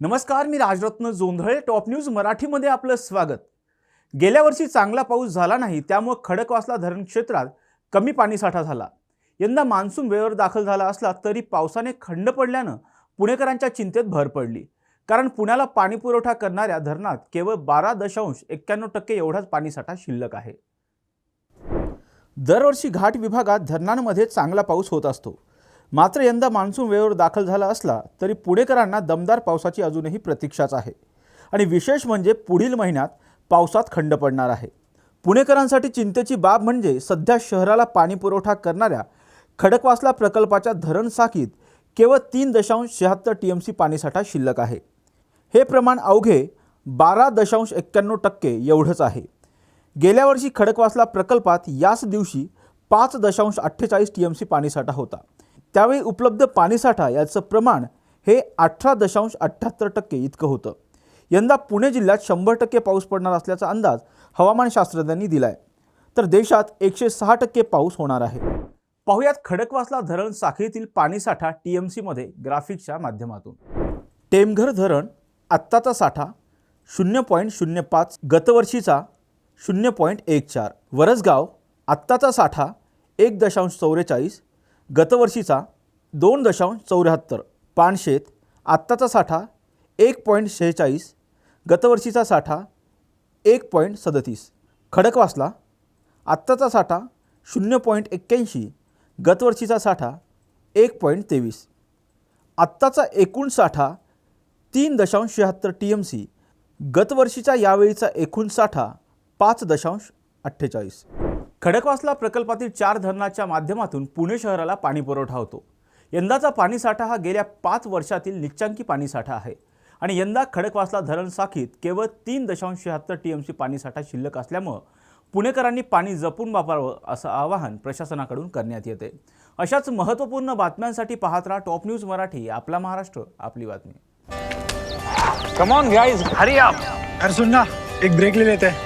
नमस्कार मी Rajratna Jondhale top news मराठीमध्ये आपलं स्वागत. गेल्या वर्षी चांगला पाऊस झाला नाही त्यामुळे खडकवासला धरण क्षेत्रात कमी पाणीसाठा झाला. यंदा मान्सून वेळेवर दाखल झाला असला तरी पावसाने खंड पडल्यानं पुणेकरांच्या चिंतेत भर पडली. कारण पुण्याला पाणीपुरवठा करणाऱ्या धरणात केवळ बारा दशांश एक्क्याण्णव टक्के एवढाच पाणीसाठा शिल्लक आहे. दरवर्षी घाट विभागात धरणांमध्ये चांगला पाऊस होत असतो. मात्र यंदा मान्सून वेळेवर दाखल झाला असला तरी पुणेकरांना दमदार पावसाची अजूनही प्रतीक्षाच आहे. आणि विशेष म्हणजे पुढील महिन्यात पावसात खंड पडणार आहे. पुणेकरांसाठी चिंतेची बाब म्हणजे सध्या शहराला पाणीपुरवठा करणाऱ्या खडकवासला प्रकल्पाच्या धरण साखीत केवळ तीन दशांश शहात्तर टी एम सी पाणीसाठा शिल्लक आहे. हे प्रमाण अवघे बारा दशांश एक्क्याण्णव टक्के एवढंच आहे. गेल्या वर्षी खडकवासला प्रकल्पात याच दिवशी पाच दशांश अठ्ठेचाळीस टी एम सी पाणीसाठा होता. त्यावेळी उपलब्ध पाणीसाठा याचं प्रमाण हे अठरा दशांश अठ्ठ्याहत्तर टक्के इतकं होतं. यंदा पुणे जिल्ह्यात शंभर टक्के पाऊस पडणार असल्याचा अंदाज हवामानशास्त्रज्ञांनी दिला आहे तर देशात एकशे सहा टक्के पाऊस होणार आहे. पाहुयात खडकवासला धरण साखळीतील पाणीसाठा टी एम सीमध्ये ग्राफिक्सच्या माध्यमातून. टेमघर धरण आत्ताचा साठा शून्य पॉईंट शून्य पाच गतवर्षीचा शून्य पॉईंट एक चार वरसगाव आत्ताचा साठा एक दशांश चौवेचाळीस गतवर्षीचा दोन दशांश चौऱ्याहत्तर. पानशेत आत्ताचा साठा एक पॉईंट शेहेचाळीस गतवर्षीचा साठा एक पॉईंट सदतीस. खडकवासला आत्ताचा साठा शून्य पॉईंट एक्क्याऐंशी गतवर्षीचा साठा एक पॉईंट तेवीस. आत्ताचा एकूण साठा तीन दशांश शहात्तर टी एम सी गतवर्षीचा यावेळीचा एकूण साठा पाच दशांश अठ्ठेचाळीस. खडकवासला प्रकल्पातील चार धरणाच्या माध्यमातून पुणे शहराला पाणी पुरवठा होतो. यंदाचा पाणीसाठा हा गेल्या पाच वर्षातील निच्चांकी पाणीसाठा आहे. आणि यंदा खडकवासला धरण साखीत केवळ तीन दशांश शहात्तर टी एम सी पाणीसाठा शिल्लक असल्यामुळं पुणेकरांनी पाणी जपून वापरावं असं आवाहन प्रशासनाकडून करण्यात येते. अशाच महत्त्वपूर्ण बातम्यांसाठी पाहत राहा टॉप न्यूज मराठी आपला महाराष्ट्र आपली बातमी. Come on guys hurry up अरे सुन ना एक ब्रेक ले लेते. हैं